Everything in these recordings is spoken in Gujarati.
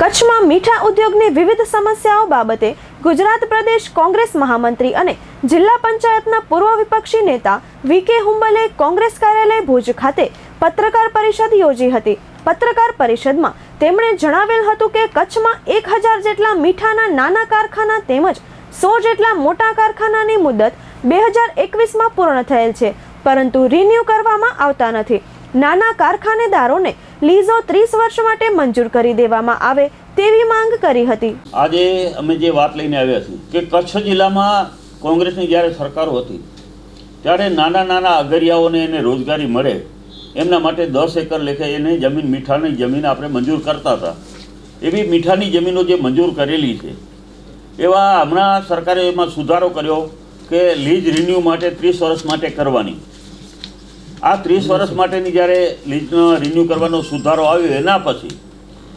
કચ્છમાં મીઠા ઉદ્યોગની વિવિધ સમસ્યાઓ બાબતે ગુજરાત પ્રદેશ કોંગ્રેસ મહામંત્રી અને જિલ્લા પંચાયતના પૂર્વ વિપક્ષી નેતા વી કે હુંબલે કોંગ્રેસ કાર્યાલય ભુજ ખાતે પત્રકાર પરિષદ યોજી હતી. પત્રકાર પરિષદમાં તેમણે જણાવેલ હતું કે કચ્છમાં એક હજાર જેટલા મીઠાના નાના કારખાના તેમજ સો જેટલા મોટા કારખાનાની મુદત બે હજાર એકવીસમાં પૂર્ણ થયેલ છે, પરંતુ રિન્યૂ કરવામાં આવતા નથી. નાના કારખાનેદારોને લીઝો ત્રીસ વર્ષ માટે મંજૂર કરી દેવામાં આવે તેવી માંગ કરી હતી. આજે અમે જે વાત લઈને આવ્યા છીએ કે કચ્છ જિલ્લામાં કોંગ્રેસની જ્યારે સરકારો હતી, ત્યારે નાના નાના અગરિયાઓને એને રોજગારી મળે, એમના માટે દસ એકર લેખે એને જમીન, મીઠાની જમીન આપણે મંજૂર કરતા હતા. એવી મીઠાની જમીનો જે મંજૂર કરેલી છે, એવા હમણાં સરકારે એમાં સુધારો કર્યો કે લીઝ રિન્યૂ માટે ત્રીસ વર્ષ માટે કરવાની. આ ત્રીસ વર્ષ માટેની જ્યારે લીઝનો રિન્યૂ કરવાનો સુધારો આવ્યો, એના પછી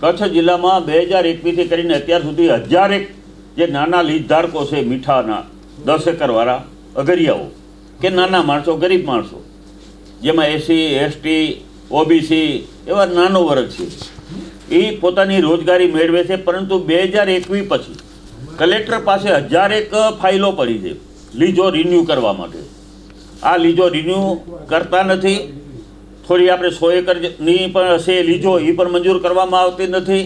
કચ્છ જિલ્લામાં બે હજાર એકવીસથી કરીને અત્યાર સુધી હજારેક જે નાના લીજ ધારકો છે, મીઠાના, દસ એકરવાળા અગરિયાઓ, કે નાના માણસો, ગરીબ માણસો, જેમાં એસી એસટી ઓબીસી એવા નાનો વર્ગ છે, એ પોતાની રોજગારી મેળવે છે, પરંતુ બે હજાર એકવીસ પછી કલેક્ટર પાસે હજારેક ફાઇલો પડી છે લીજો રિન્યૂ કરવા માટે. આ લીજો રિન્યૂ કરતા નથી. થોડી આપણે સો એકરની પણ હશે, લીજો એ પણ મંજૂર કરવામાં આવતી નથી.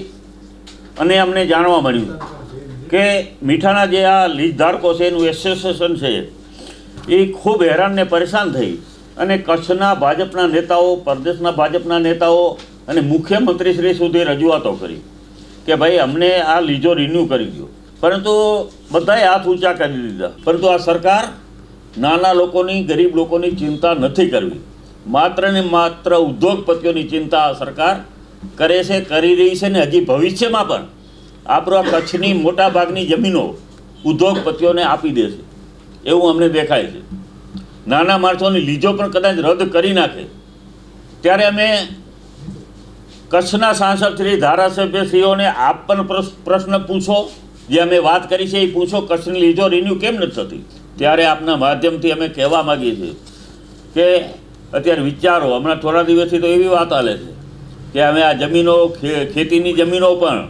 અને અમને જાણવા મળ્યું કે મીઠાના જે આ લીજ ધારકો છે, એનું એસોસિએશન છે, એ ખૂબ હેરાનને પરેશાન થઈ. અને કચ્છના ભાજપના નેતાઓ, પરદેશના ભાજપના નેતાઓ અને મુખ્યમંત્રી શ્રી સુધી રજૂઆતો કરી કે ભાઈ અમને આ લીજો રિન્યૂ કરી દો પરંતુ બધાએ હાથ ઊંચા કરી દીધા. પરંતુ આ સરકાર નાના લોકોની, ગરીબ લોકોની ચિંતા નથી કરવી. માત્ર ને માત્ર ઉદ્યોગપતિઓની ચિંતા સરકાર કરે છે, કરી રહી છે ને હજી ભવિષ્યમાં પણ. આપણો કચ્છની મોટા ભાગની જમીનો ઉદ્યોગપતિઓને આપી દેશે એવું અમને દેખાય છે. નાના માણસોની લીજો પણ કદાચ રદ કરી નાખે. ત્યારે અમે કચ્છના સાંસદશ્રી ધારાસભ્યશ્રીઓને આપ પણ પ્રશ- પ્રશ્ન પૂછો. જે અમે વાત કરી છે એ પૂછો, કચ્છની લીજો રિન્યૂ કેમ નથી થતી? ત્યારે આપના માધ્યમથી અમે કહેવા માગીએ છીએ કે અત્યારે વિચારો, હમણાં થોડા દિવસથી તો એવી વાત ચાલે છે કે અમે આ જમીનો ખેતીની જમીનો પણ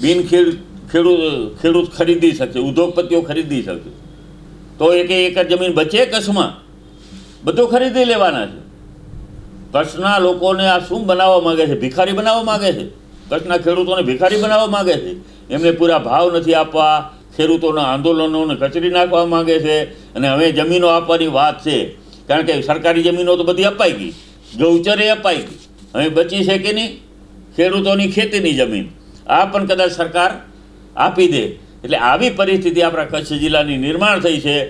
બિન ખેડ ખેડૂત ખેડૂત ખરીદી શકશે ઉદ્યોગપતિઓ ખરીદી શકશે તો એક એકર જમીન બચે કચ્છમાં? બધું ખરીદી લેવાના છે. કચ્છના લોકોને આ શું બનાવવા માગે છે? ભિખારી બનાવવા માગે છે? કચ્છના ખેડૂતોને ભિખારી બનાવવા માગે છે? એમને પૂરા ભાવ નથી આપવા ખેડૂતોના આંદોલનોને કચરી નાખવા માગે છે અને હવે જમીનો આપવાની વાત છે. કારણ કે સરકારી જમીનો તો બધી અપાઈ ગઈ. ગૌચરે અપાઈ ગઈ. હવે બચી છે કે નહીં? ખેડૂતોની ખેતીની જમીન. આ પણ કદાચ સરકાર આપી દે. એટલે આવી પરિસ્થિતિ આપણા કચ્છ જિલ્લાની નિર્માણ થઈ છે.